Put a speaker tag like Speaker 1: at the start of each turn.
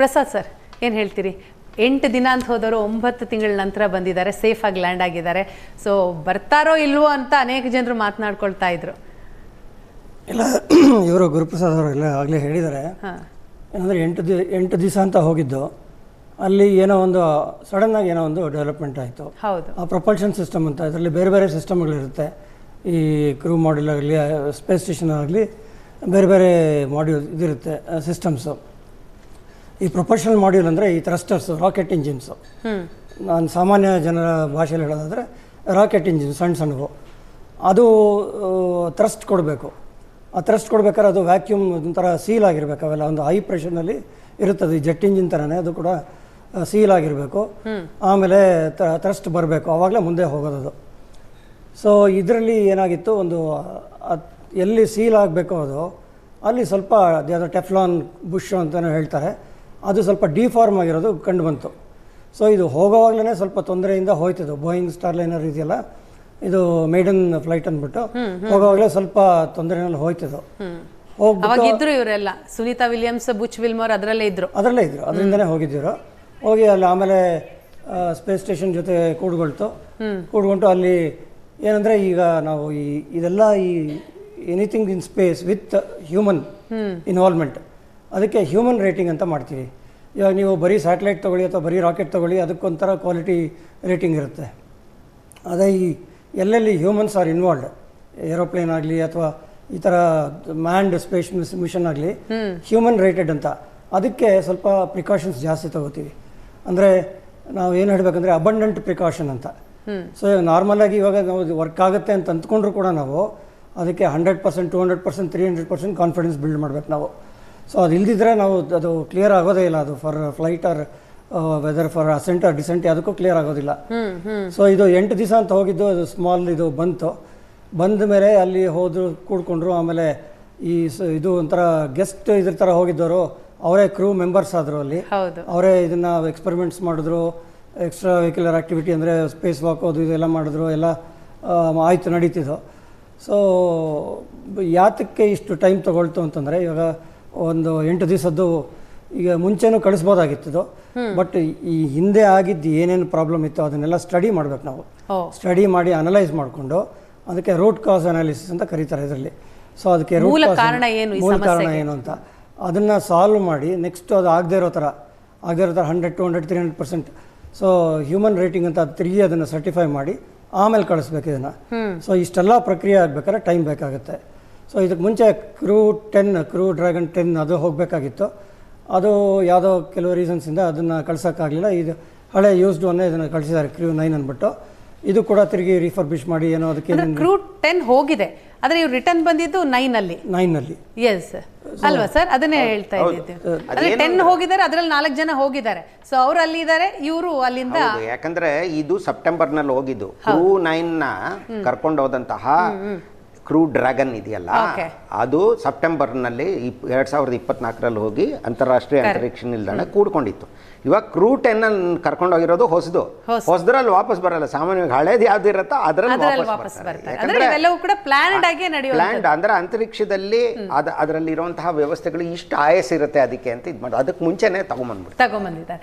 Speaker 1: Prasad sir ಏನು ಹೇಳ್ತೀರಿ? ಎಂಟು ದಿನ ಅಂತ ಹೋದವರು ಒಂಬತ್ತು ತಿಂಗಳ ನಂತರ ಬಂದಿದ್ದಾರೆ ಸೇಫಾಗಿ ಲ್ಯಾಂಡ್ ಆಗಿದ್ದಾರೆ. ಸೊ ಬರ್ತಾರೋ ಇಲ್ವೋ ಅಂತ ಅನೇಕ ಜನರು ಮಾತನಾಡ್ಕೊಳ್ತಾ ಇದ್ರು.
Speaker 2: ಇಲ್ಲ ಇವರು ಗುರುಪ್ರಸಾದ್ ಅವರು ಎಲ್ಲ ಆಗಲೇ ಹೇಳಿದ್ದಾರೆ.
Speaker 1: ಹಾಂ.
Speaker 2: ಏನಂದರೆ ಎಂಟು ದಿ ಎಂಟು ದಿವಸ ಅಂತ ಹೋಗಿದ್ದು ಅಲ್ಲಿ ಏನೋ ಒಂದು ಸಡನ್ನಾಗಿ ಏನೋ ಒಂದು ಡೆವಲಪ್ಮೆಂಟ್ ಆಯಿತು.
Speaker 1: ಹೌದು.
Speaker 2: ಆ ಪ್ರೊಪಲ್ಷನ್ ಸಿಸ್ಟಮ್ ಅಂತ ಇದರಲ್ಲಿ ಬೇರೆ ಬೇರೆ ಸಿಸ್ಟಮ್ಗಳಿರುತ್ತೆ ಈ ಕ್ರೂ ಮಾಡ್ಯೂಲ್ ಆಗಲಿ ಸ್ಪೇಸ್ ಸ್ಟೇಷನ್ ಆಗಲಿ ಬೇರೆ ಬೇರೆ ಮಾಡ್ಯೂಲ್ ಇದಿರುತ್ತೆ ಸಿಸ್ಟಮ್ಸು ಈ ಪ್ರೊಪೋಷನಲ್ ಮಾಡ್ಯೂಲ್ ಅಂದರೆ ಈ ಥ್ರಸ್ಟರ್ಸು ರಾಕೆಟ್ ಇಂಜಿನ್ಸು ನಾನು ಸಾಮಾನ್ಯ ಜನರ ಭಾಷೆಯಲ್ಲಿ ಹೇಳೋದಾದರೆ ರಾಕೆಟ್ ಇಂಜಿನ್ ಸಣ್ಣ ಸಣ್ಣವು. ಅದು ಥ್ರಸ್ಟ್ ಕೊಡಬೇಕು. ಆ ಥ್ರಸ್ಟ್ ಕೊಡ್ಬೇಕಾದ್ರೆ ಅದು ವ್ಯಾಕ್ಯೂಮ್ ಒಂಥರ ಸೀಲ್ ಆಗಿರಬೇಕು. ಅವೆಲ್ಲ ಒಂದು ಹೈ ಪ್ರೆಷರ್ನಲ್ಲಿ ಇರುತ್ತದೆ. ಈ ಜೆಟ್ ಇಂಜಿನ್ ಥರನೇ ಅದು ಕೂಡ ಸೀಲ್ ಆಗಿರಬೇಕು. ಆಮೇಲೆ ಥ್ರಸ್ಟ್ ಬರಬೇಕು. ಆವಾಗಲೇ ಮುಂದೆ ಹೋಗೋದದು. ಸೊ ಇದರಲ್ಲಿ ಏನಾಗಿತ್ತು? ಒಂದು ಎಲ್ಲಿ ಸೀಲ್ ಆಗಬೇಕು ಅದು ಅಲ್ಲಿ ಸ್ವಲ್ಪ ಅದ್ಯಾವುದೋ ಟೆಫ್ಲಾನ್ ಬುಷ್ ಅಂತಲೂ ಹೇಳ್ತಾರೆ. ಅದು ಸ್ವಲ್ಪ ಡಿಫಾರ್ಮ್ ಆಗಿರೋದು ಕಂಡು ಬಂತು. ಸೊ ಇದು ಹೋಗೋವಾಗಲೇ ಸ್ವಲ್ಪ ತೊಂದರೆಯಿಂದ ಹೋಯ್ತಿದ್ದು ಬೋಯಿಂಗ್ ಸ್ಟಾರ್ ಲೈನರ್ ಇದೆಯಲ್ಲ ಇದು ಮೇಡನ್ ಫ್ಲೈಟ್ ಅಂದ್ಬಿಟ್ಟು ಹೋಗೋವಾಗಲೇ ಸ್ವಲ್ಪ ತೊಂದರೆನಲ್ಲಿ ಹೋಯ್ತಿದ್ದು
Speaker 1: ಹೋಗಿದ್ರು ಇದ್ರು ಇವರೆಲ್ಲ. ಸುನೀತಾ ವಿಲಿಯಮ್ಸ್ ಬುಚ್ ವಿಲ್ಮೋರ್ ಅದರಲ್ಲೇ ಇದ್ರು.
Speaker 2: ಅದರಲ್ಲೇ ಇದ್ರು. ಅದರಿಂದನೇ ಹೋಗಿದ್ದಿರು? ಹೋಗಿ ಅಲ್ಲಿ ಆಮೇಲೆ ಸ್ಪೇಸ್ ಸ್ಟೇಷನ್ ಜೊತೆ ಕೂಡ್ಕೊಳ್ತು. ಕೂಡ್ಕೊಂಡು ಅಲ್ಲಿ ಏನಂದ್ರೆ ಈಗ ನಾವು ಈ ಇದೆಲ್ಲ ಈ anything in space with human involvement ಅದಕ್ಕೆ ಹ್ಯೂಮನ್ ರೇಟಿಂಗ್ ಅಂತ ಮಾಡ್ತೀವಿ. ಇವಾಗ ನೀವು ಬರೀ ಸ್ಯಾಟಲೈಟ್ ತೊಗೊಳ್ಳಿ ಅಥವಾ ಬರೀ ರಾಕೆಟ್ ತೊಗೊಳ್ಳಿ ಅದಕ್ಕೊಂಥರ ಕ್ವಾಲಿಟಿ ರೇಟಿಂಗ್ ಇರುತ್ತೆ. ಅದೇ ಈ ಎಲ್ಲೆಲ್ಲಿ ಹ್ಯೂಮನ್ಸ್ ಆರ್ ಇನ್ವಾಲ್ವ್ಡ್ ಏರೋಪ್ಲೇನ್ ಆಗಲಿ ಅಥವಾ ಈ ಥರ ಮ್ಯಾಂಡ್ ಸ್ಪೇಸ್ ಮಿಷನ್ ಆಗಲಿ ಹ್ಯೂಮನ್ ರೇಟೆಡ್ ಅಂತ. ಅದಕ್ಕೆ ಸ್ವಲ್ಪ ಪ್ರಿಕಾಷನ್ಸ್ ಜಾಸ್ತಿ ತಗೋತೀವಿ. ಅಂದರೆ ನಾವು ಏನು ಹೇಳಬೇಕಂದ್ರೆ ಅಬಂಡೆಂಟ್ ಪ್ರಿಕಾಷನ್ ಅಂತ. ಸೊ ನಾರ್ಮಲ್ ಆಗಿ ಇವಾಗ ನಾವು ವರ್ಕ್ ಆಗುತ್ತೆ ಅಂತ ಅಂದ್ಕೊಂಡ್ರು ಕೂಡ ನಾವು ಅದಕ್ಕೆ hundred percent to hundred percent three hundred percent confidence build ಮಾಡ್ಬೇಕು ನಾವು. ಸೊ ಅದು ಇಲ್ದಿದ್ರೆ ನಾವು ಅದು ಕ್ಲಿಯರ್ ಆಗೋದೇ ಇಲ್ಲ. ಅದು for flight or weather for ascent or descent ಅದಕ್ಕೂ ಕ್ಲಿಯರ್ ಆಗೋದಿಲ್ಲ. ಸೊ ಇದು ಎಂಟು ದಿವಸ ಅಂತ ಹೋಗಿದ್ದು ಅದು ಸ್ಮಾಲ್ ಇದು ಬಂತು. ಬಂದ ಮೇಲೆ ಅಲ್ಲಿ ಹೋದ್ರು ಕೂಡ್ಕೊಂಡ್ರು ಆಮೇಲೆ ಈ ಸ- ಇದು ಒಂಥರ ಗೆಸ್ಟ್ ಇದ್ರ ಥರ ಹೋಗಿದ್ದವರು ಅವರೇ ಕ್ರೂ ಮೆಂಬರ್ಸ್ ಆದರು ಅಲ್ಲಿ. ಅವರೇ ಇದನ್ನು ಎಕ್ಸ್ಪೆರಿಮೆಂಟ್ಸ್ ಮಾಡಿದ್ರು ಎಕ್ಸ್ಟ್ರಾ ವೆಹಿಕ್ಯುಲರ್ ಆಕ್ಟಿವಿಟಿ ಅಂದರೆ ಸ್ಪೇಸ್ ವಾಕ್ ಅದು ಇದೆಲ್ಲ ಮಾಡಿದ್ರು ಎಲ್ಲ ಆಯಿತು ಆಯ್ತು ನಡೀತಿದ್ದು. ಸೊ ಯಾತಕ್ಕೆ ಇಷ್ಟು ಟೈಮ್ ತೊಗೊಳ್ತು ಅಂತಂದರೆ ಇವಾಗ ಒಂದು ಎಂಟು ದಿವಸದ್ದು ಈಗ ಮುಂಚೆನೂ ಕಳಿಸ್ಬೋದಾಗಿತ್ತು ಬಟ್ ಈ ಹಿಂದೆ ಆಗಿದ್ದು ಏನೇನು ಪ್ರಾಬ್ಲಮ್ ಇತ್ತು ಅದನ್ನೆಲ್ಲ ಸ್ಟಡಿ ಮಾಡ್ಬೇಕು ನಾವು. ಸ್ಟಡಿ ಮಾಡಿ ಅನಲೈಸ್ ಮಾಡಿಕೊಂಡು ಅದಕ್ಕೆ ರೂಟ್ ಕಾಸ್ ಅನಾಲಿಸಿಸ್ ಅಂತ ಕರೀತಾರೆ ಇದರಲ್ಲಿ. ಸೊ ಅದಕ್ಕೆ ರೂಟ್
Speaker 1: ಮೂಲ ಕಾರಣ ಏನು
Speaker 2: ಮೂಲ ಕಾರಣ ಏನು ಅಂತ. ಅದನ್ನು ಸಾಲ್ವ್ ಮಾಡಿ ನೆಕ್ಸ್ಟ್ ಅದು ಆಗದೆ ಇರೋ ಥರ ಆಗದೆ ಇರೋ ಥರ hundred to hundred three hundred percent so human rating ಅಂತ ಅದು ತಿರುಗಿ ಅದನ್ನು ಸರ್ಟಿಫೈ ಮಾಡಿ ಆಮೇಲೆ ಕಳಿಸ್ಬೇಕು ಇದನ್ನು. ಸೊ ಇಷ್ಟೆಲ್ಲ ಪ್ರಕ್ರಿಯೆ ಆಗಬೇಕಾದ್ರೆ ಟೈಮ್ ಬೇಕಾಗುತ್ತೆ. ಸೊ ಇದಕ್ಕೆ ಮುಂಚೆ crew ten crew Dragon ten ಅದು ಹೋಗಬೇಕಾಗಿತ್ತು. ಅದು ಯಾವುದೋ ಕೆಲವು ರೀಸನ್ಸಿಂದ ಅದನ್ನು ಕಳ್ಸೋಕ್ಕಾಗಲಿಲ್ಲ. ಇದು ಹಳೆ ಯೂಸ್ಡ್ ಅನ್ನೇ ಇದನ್ನು ಕಳಿಸಿದ್ದಾರೆ ಕ್ರೂ ನೈನ್ ಅಂದ್ಬಿಟ್ಟು ಇದು ಕೂಡ ತಿರುಗಿ ರಿಫರ್ಬಿಶ್ ಮಾಡಿ ಏನೋ ಅದಕ್ಕೆ
Speaker 1: ಕ್ರೂ ಟೆನ್ ಹೋಗಿದೆ. ಆದರೆ ಇವ್ರು ರಿಟರ್ನ್ ಬಂದಿದ್ದು ನೈನ್ ಅಲ್ಲಿ.
Speaker 2: ನೈನಲ್ಲಿ
Speaker 1: ಎಸ್ ಅಲ್ವಾ ಸರ್ ಅದನ್ನೇ ಹೇಳ್ತಾ ಇದ್ದೀವಿ ಟೆನ್ ಹೋಗಿದ್ದಾರೆ ಅದರಲ್ಲಿ ನಾಲ್ಕು ಜನ ಹೋಗಿದ್ದಾರೆ. ಸೊ ಅವ್ರು ಅಲ್ಲಿ ಇದ್ದಾರೆ ಇವರು ಅಲ್ಲಿಂದ
Speaker 3: ಯಾಕಂದ್ರೆ ಇದು ಸೆಪ್ಟೆಂಬರ್ನಲ್ಲಿ ಹೋಗಿದ್ದು. ಕ್ರೂ ನೈನ್ನ ಕರ್ಕೊಂಡು ಹೋದಂತಹ ಕ್ರೂ ಡ್ರ್ಯಾಗನ್ ಇದೆಯಲ್ಲ ಅದು ಸೆಪ್ಟೆಂಬರ್ನಲ್ಲಿ ಇಪ್- ಎರಡ್ ಸಾವಿರದ ಇಪ್ಪತ್ನಾಲ್ಕರಲ್ಲಿ ಹೋಗಿ ಅಂತಾರಾಷ್ಟ್ರೀಯ ಅಂತರಿಕ್ಷ ನಿಲ್ದಾಣ ಕೂಡ್ಕೊಂಡಿತ್ತು. ಇವಾಗ ಕ್ರೂ ಟೆನ್ ಕರ್ಕೊಂಡೋಗಿರೋದು ಕರ್ಕೊಂಡು ಹೋಗಿರೋದು ಹೊಸದು. ಹೊಸದ್ರಲ್ಲಿ ವಾಪಸ್ ಬರಲ್ಲ ಸಾಮಾನ್ಯವಾಗಿ ಹಳೇದು ಯಾವ್ದು ಇರುತ್ತೋ ಅದ್ರಲ್ಲಿ ವಾಪಸ್
Speaker 1: ಪ್ಲಾನ್ಡ್
Speaker 3: ಅಂದ್ರೆ ಅಂತರಿಕ್ಷದಲ್ಲಿ ಅದ ಅದರಲ್ಲಿ ಇರುವಂತಹ ವ್ಯವಸ್ಥೆಗಳು ಇಷ್ಟು ಆಯಸ್ ಇರುತ್ತೆ ಅದಕ್ಕೆ ಅಂತ ಇದು ಮಾಡೋದು ಅದಕ್ಕೆ ಮುಂಚೆನೆ ತಗೊಂಬಂದ್ಬಿಟ್ಟು
Speaker 1: ತಗೊಂಬಂದಿದ್ದಾರೆ.